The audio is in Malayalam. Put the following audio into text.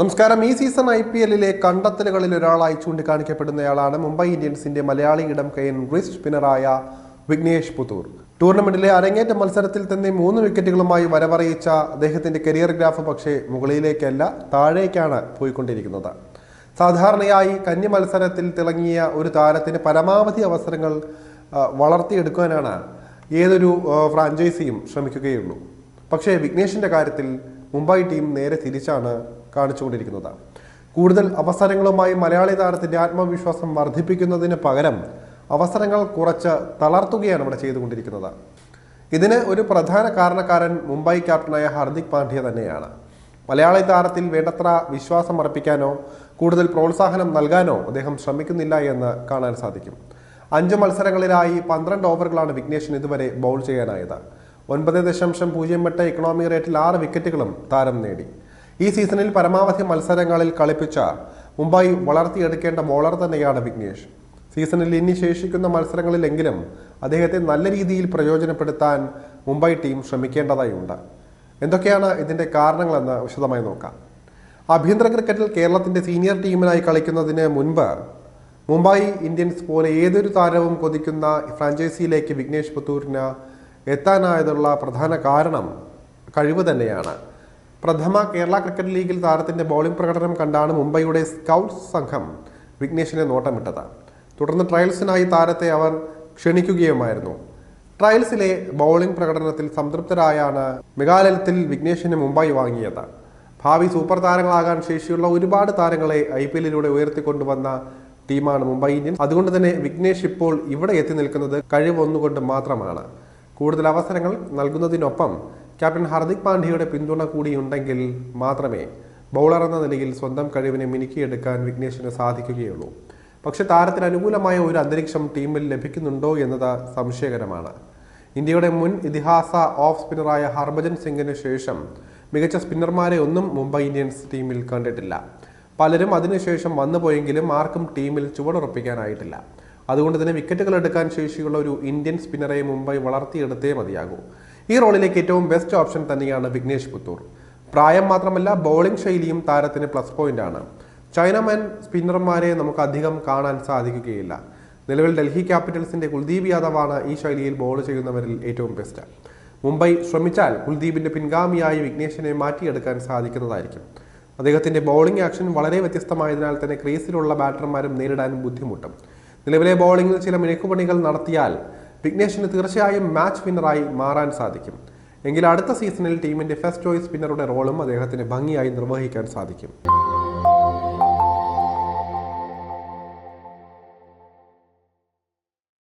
നമസ്കാരം. ഈ സീസൺ ഐ പി എല്ലിലെ കണ്ടെത്തലുകളിൽ ഒരാളായി ചൂണ്ടിക്കാണിക്കപ്പെടുന്നയാളാണ് മുംബൈ ഇന്ത്യൻസിന്റെ മലയാളി ഇടം കൈൻ റിസ്റ്റ് സ്പിന്നറായ വിഘ്നേഷ് പുത്തൂർ ടൂർണമെന്റിലെ അരങ്ങേറ്റ മത്സരത്തിൽ തന്നെ മൂന്ന് വിക്കറ്റുകളുമായി വരവറിയിച്ച അദ്ദേഹത്തിന്റെ കരിയർ ഗ്രാഫ് പക്ഷേ മുകളിലേക്കല്ല താഴേക്കാണ് പോയിക്കൊണ്ടിരിക്കുന്നത്. സാധാരണയായി കന്നി മത്സരത്തിൽ തിളങ്ങിയ ഒരു താരത്തിന് പരമാവധി അവസരങ്ങൾ വളർത്തിയെടുക്കാനാണ് ഏതൊരു ഫ്രാഞ്ചൈസിയും ശ്രമിക്കുകയുള്ളൂ. പക്ഷേ വിഘ്നേഷിന്റെ കാര്യത്തിൽ മുംബൈ ടീം നേരെ തിരിച്ചാണ് കാണിച്ചുകൊണ്ടിരിക്കുന്നത് കൂടുതൽ അവസരങ്ങളുമായി മലയാളി താരത്തിന്റെ ആത്മവിശ്വാസം വർദ്ധിപ്പിക്കുന്നതിന് പകരം അവസരങ്ങൾ കുറച്ച് തളർത്തുകയാണ് ഇവിടെ ചെയ്തുകൊണ്ടിരിക്കുന്നത്. ഇതിന് ഒരു പ്രധാന കാരണക്കാരൻ മുംബൈ ക്യാപ്റ്റനായ ഹാർദിക് പാണ്ഡ്യ തന്നെയാണ്. മലയാളി താരത്തിൽ വേണ്ടത്ര വിശ്വാസം അർപ്പിക്കാനോ കൂടുതൽ പ്രോത്സാഹനം നൽകാനോ അദ്ദേഹം ശ്രമിക്കുന്നില്ല എന്ന് കാണാൻ സാധിക്കും. അഞ്ച് മത്സരങ്ങളിലായി പന്ത്രണ്ട് ഓവറുകളാണ് വിഘ്നേഷിന് ഇതുവരെ ബൗൾ ചെയ്യാനായത്. ഒൻപത് ദശാംശം പൂജ്യം എട്ട് ഇക്കണോമി റേറ്റിൽ ആറ് വിക്കറ്റുകളും താരം നേടി. ഈ സീസണിൽ പരമാവധി മത്സരങ്ങളിൽ കളിപ്പിച്ച മുംബൈ വളർത്തിയെടുക്കേണ്ട ബോളർ തന്നെയാണ് വിഘ്നേഷ്. സീസണിൽ ഇനി ശേഷിക്കുന്ന മത്സരങ്ങളിലെങ്കിലും അദ്ദേഹത്തെ നല്ല രീതിയിൽ പ്രയോജനപ്പെടുത്താൻ മുംബൈ ടീം ശ്രമിക്കേണ്ടതായുണ്ട്. എന്തൊക്കെയാണ് ഇതിന്റെ കാരണങ്ങളെന്ന് വിശദമായി നോക്കാം. ആഭ്യന്തര ക്രിക്കറ്റിൽ കേരളത്തിന്റെ സീനിയർ ടീമിനായി കളിക്കുന്നതിന് മുൻപ് മുംബൈ ഇന്ത്യൻസ് പോലെ ഏതൊരു താരവും കൊതിക്കുന്ന ഫ്രാഞ്ചൈസിയിലേക്ക് വിഘ്നേഷ് പുത്തൂരിന് എത്താനായതുള്ള പ്രധാന കാരണം കഴിവ് തന്നെയാണ്. പ്രഥമ കേരള ക്രിക്കറ്റ് ലീഗിൽ താരത്തിന്റെ ബൗളിംഗ് പ്രകടനം കണ്ടാണ് മുംബൈയുടെ സ്കൗട്ട്സ് സംഘം വിഘ്നേഷിനെ നോട്ടമിട്ടത്. തുടർന്ന് ട്രയൽസിനായി താരത്തെ അവർ ക്ഷണിക്കുകയുമായിരുന്നു. ട്രയൽസിലെ ബൗളിംഗ് പ്രകടനത്തിൽ സംതൃപ്തരായാണ് മെഗാലയത്തിൽ വിഘ്നേഷിനെ മുംബൈ വാങ്ങിയത്. ഭാവി സൂപ്പർ താരങ്ങളാകാൻ ശേഷിയുള്ള ഒരുപാട് താരങ്ങളെ ഐ പി എല്ലിലൂടെ ഉയർത്തിക്കൊണ്ടുവന്ന ടീമാണ് മുംബൈ ഇന്ത്യൻസ്. അതുകൊണ്ട് തന്നെ വിഘ്നേഷ് ഇപ്പോൾ ഇവിടെ എത്തി നിൽക്കുന്നത് കഴിവൊന്നുകൊണ്ട് മാത്രമാണ്. കൂടുതൽ അവസരങ്ങൾ നൽകുന്നതിനൊപ്പം ക്യാപ്റ്റൻ ഹാർദിക് പാണ്ഡ്യയുടെ പിന്തുണ കൂടിയുണ്ടെങ്കിൽ മാത്രമേ ബൗളർ എന്ന നിലയിൽ സ്വന്തം കഴിവിനെ മിനുക്കിയെടുക്കാൻ വിഘ്നേഷിന് സാധിക്കുകയുള്ളൂ. പക്ഷെ താരത്തിന് അനുകൂലമായ ഒരു അന്തരീക്ഷം ടീമിൽ ലഭിക്കുന്നുണ്ടോ എന്നത് സംശയകരമാണ്. ഇന്ത്യയുടെ മുൻ ഇതിഹാസ ഓഫ് സ്പിന്നറായ ഹർഭജൻ സിംഗിന് ശേഷം മികച്ച സ്പിന്നർമാരെ ഒന്നും മുംബൈ ഇന്ത്യൻസ് ടീമിൽ കണ്ടിട്ടില്ല. പലരും അതിനുശേഷം വന്നുപോയെങ്കിലും ആർക്കും ടീമിൽ ചുവടുറപ്പിക്കാനായിട്ടില്ല. അതുകൊണ്ട് തന്നെ വിക്കറ്റുകൾ എടുക്കാൻ ശേഷിയുള്ള ഒരു ഇന്ത്യൻ സ്പിന്നറെ മുംബൈ വളർത്തിയെടുത്തേ മതിയാകൂ. ഈ റോളിലേക്ക് ഏറ്റവും ബെസ്റ്റ് ഓപ്ഷൻ തന്നെയാണ് വിഘ്നേഷ് പുത്തൂർ. പ്രായം മാത്രമല്ല ബോളിംഗ് ശൈലിയും താരത്തിന് പ്ലസ് പോയിന്റ് ആണ്. ചൈനമാൻ സ്പിന്നർമാരെ നമുക്ക് അധികം കാണാൻ സാധിക്കുകയില്ല. നിലവിൽ ഡൽഹി ക്യാപിറ്റൽസിന്റെ കുൽദീപ് യാദവാണ് ഈ ശൈലിയിൽ ബോൾ ചെയ്യുന്നവരിൽ ഏറ്റവും ബെസ്റ്റ് മുംബൈ ശ്രമിച്ചാൽ കുൽദീപിന്റെ പിൻഗാമിയായി വിഘ്നേഷിനെ മാറ്റിയെടുക്കാൻ സാധിക്കുന്നതായിരിക്കും. അദ്ദേഹത്തിന്റെ ബോളിംഗ് ആക്ഷൻ വളരെ വ്യത്യസ്തമായതിനാൽ തന്നെ ക്രീസിലുള്ള ബാറ്റർമാരും നേരിടാൻ ബുദ്ധിമുട്ടും. നിലവിലെ ബോളിംഗിൽ ചില മിനുക്കുപണികൾ നടത്തിയാൽ വിഘ്നേഷിന് തീർച്ചയായും മാച്ച് വിന്നറായി മാറാൻ സാധിക്കും. എങ്കിൽ അടുത്ത സീസണിൽ ടീമിന്റെ ഫസ്റ്റ് ചോയ്സ് സ്പിന്നറുടെ റോളും അദ്ദേഹത്തിന് ഭംഗിയായി നിർവഹിക്കാൻ സാധിക്കും.